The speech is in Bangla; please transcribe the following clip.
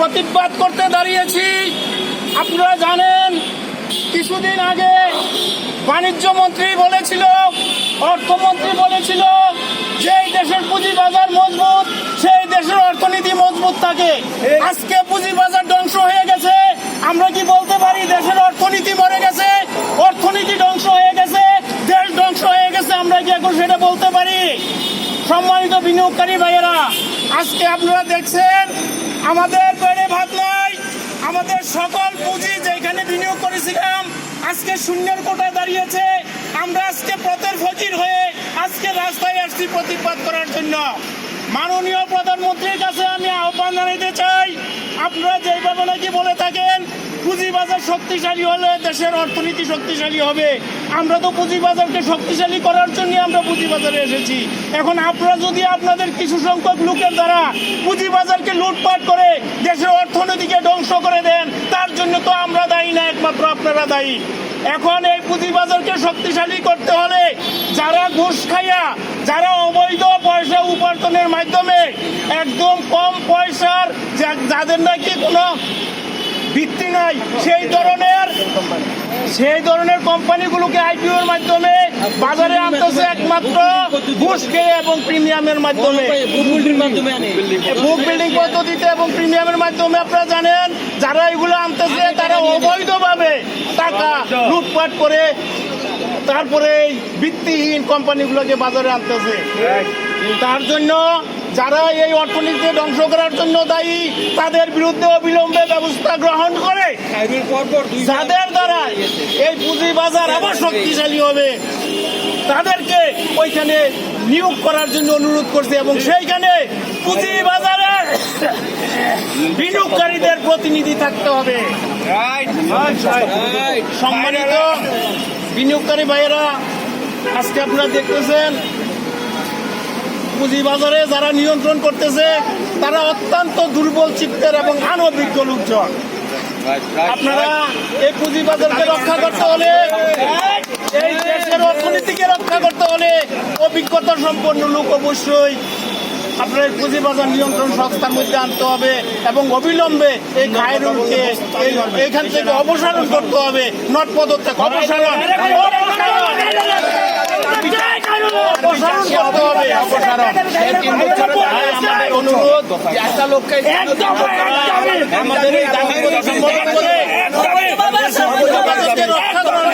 প্রতিবাদ করতে দাঁড়িয়েছি। আপনারা জানেন, কিছুদিন আগে বাণিজ্য মন্ত্রী বলেছিল, অর্থমন্ত্রী বলেছিল যে এই দেশের পুঁজি বাজার মজবুত, সেই দেশের অর্থনীতি মজবুত থাকে। আজকে পুঁজি বাজার ধ্বংস হয়ে গেছে। আমরা কি বলতে পারি, দেশের অর্থনীতি মরে গেছে? অর্থনীতি ধ্বংস হয়ে গেছে। দেশ ধ্বংস হয়ে গেছে, আমরা কি এখন সেটা বলতে পারি? সম্মানিত বিনিয়োগকারী ভাইয়েরা, আজকে আপনারা দেখছেন আমাদের পেড়ে ভাত নয়। আমাদের সকল পুঁজি যেখানে বিনিয়োগ করেছিলাম, আজকে শূন্যের কোটায় দাঁড়িয়েছে। আমরা আজকে পথের ফকির হয়ে আজকে রাস্তায় আসছি প্রতিবাদ করার জন্য। মাননীয় প্রধানমন্ত্রীর কাছে আমি আহ্বান জানাইতে চাই, আপনারা যেভাবে নাকি বলে থাকেন, পুঁজিবাজার শক্তিশালী হলে দেশের অর্থনীতি শক্তিশালী হবে। আমরা তো পুঁজিবাজারকে শক্তিশালী করার জন্য আমরা পুঁজিবাজারে এসেছি। এখন আপনারা যদি আপনাদের কিছু সংখ্যক লোকের দ্বারা পুঁজিবাজারকে লুটপাট করে দেশের অর্থনীতিকে ধ্বংস করে দেন, তার জন্য তো আমরা দায়ী না, একমাত্র আপনারা দায়ী। এখন এই পুঁজিবাজারকে শক্তিশালী করতে হলে যারা ঘুষ খাইয়া যারা অবৈধ পয়সা উপার্জনের মাধ্যমে একদম কম পয়সার যাদের নাকি কোনো ভিত্তি নাই, সেই ধরনের সেই ধরনের কোম্পানিগুলোকে আইপিওর মাধ্যমে বাজারে আনতেছে একমাত্র ঘুষ খেয়ে এবং প্রিমিয়ামের মাধ্যমে। বুক বিল্ডিং পদ্ধতিতে এবং প্রিমিয়ামের মাধ্যমে আপনারা জানেন, যারা এগুলো আনতেছে, তারা অবৈধভাবে টাকা লুটপাট করে তারপরে এই ভিত্তিহীন কোম্পানিগুলোকে বাজারে আনতেছে। তার জন্য যারা এই অর্থনীতি ধ্বংস করার জন্য দায়ী তাদের বিরুদ্ধে অবিলম্বে ব্যবস্থা গ্রহণ করে। যাদের দ্বারা এই পুঁজি বাজার আবার শক্তিশালী হবে তাদেরকে ওইখানে নিয়োগ করার জন্য অনুরোধ করছে এবং সেইখানে পুঁজি বাজারের বিনিয়োগকারীদের প্রতিনিধি থাকতে হবে। সম্মানিত বিনিয়োগকারী ভাইয়েরা, আজকে আপনারা দেখতেছেন, পুঁজিবাজারে যারা নিয়ন্ত্রণ করতেছে, তারা অত্যন্ত দুর্বল চিত্তের এবং আনভিজ্ঞ লোকজন। আপনারা এই পুঁজি বাজারকে রক্ষা করতে হলে, এই দেশের অর্থনীতিকে রক্ষা করতে হলে অভিজ্ঞতা সম্পন্ন লোক অবশ্যই আপনার এই পুঁজি বাজার নিয়ন্ত্রণ সংস্থার মধ্যে আনতে হবে এবং অবিলম্বে এই খায়রুলকে এই এইখান থেকে অপসারণ করতে হবে নট পদত্যাগ অপসারণ। অপসারণ করতে হবে অপসারণ। আমাদের অনুরোধ একটা লোককে আমাদের এই সম্বোধন করে রক্ষা করার